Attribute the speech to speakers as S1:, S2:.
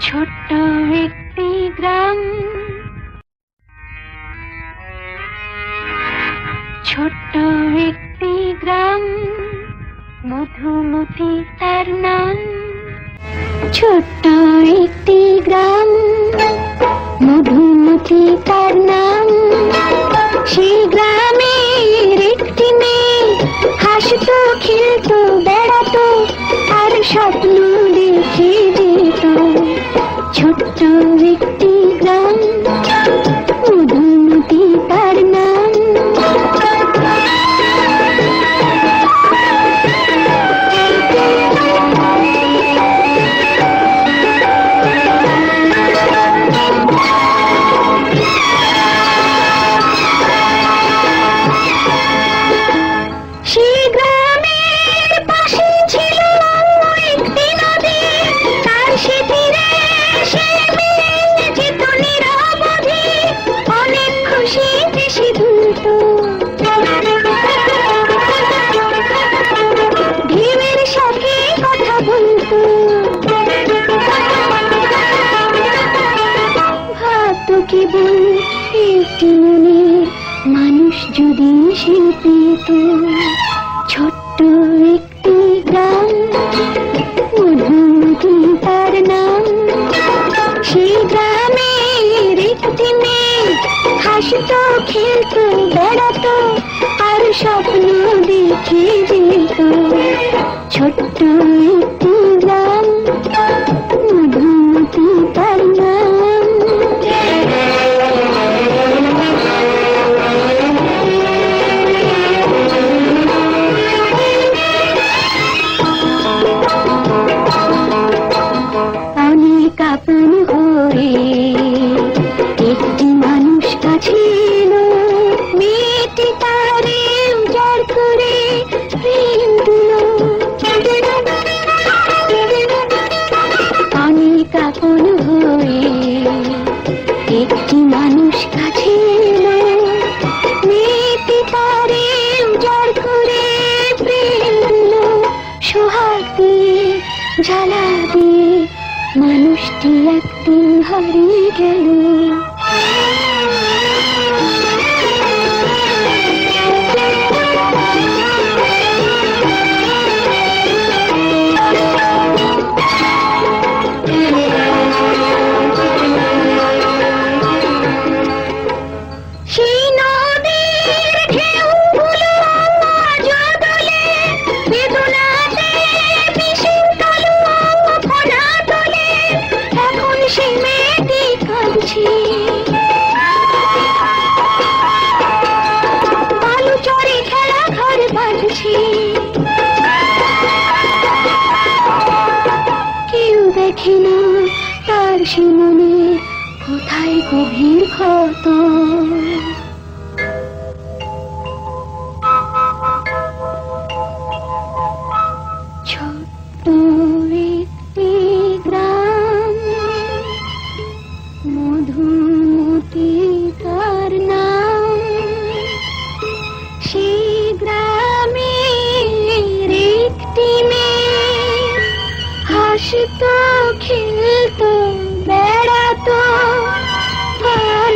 S1: ছোট্ট একটি গ্রাম। ছোট্ট একটি গ্রাম, মধুমতি তার নাম। ছোট্ট একটি গ্রাম, মধুমতি তার নাম। কেবল একটি মনে মানুষ যদি সে পেত। ছোট্ট একটি গ্রাম মধুমতি তার নাম। সেই গ্রামের একটি মেয়ে হাসতো, খেলতো, বেড়াতো, আর স্বপ্ন দেখে যেত। ছোট্ট একটি গ্রাম একটি মানুষ কাছে এলো, মেয়েটি তারে উজাড় করে প্রেম দিল। অনেক আপন হয়ে একটি মানুষ কাছে এলো, মেয়েটি তারে উজাড় করে প্রেম দিল। সোহাগ দিয়ে জ্বালা দিয়ে মানুষটি একদিন হারিয়ে গেল সে মনে কোথায় গভীর ক্ষত? ছোট্ট একটি গ্রাম মধুমতি তার নাম। খেলতো বেড়াতো আর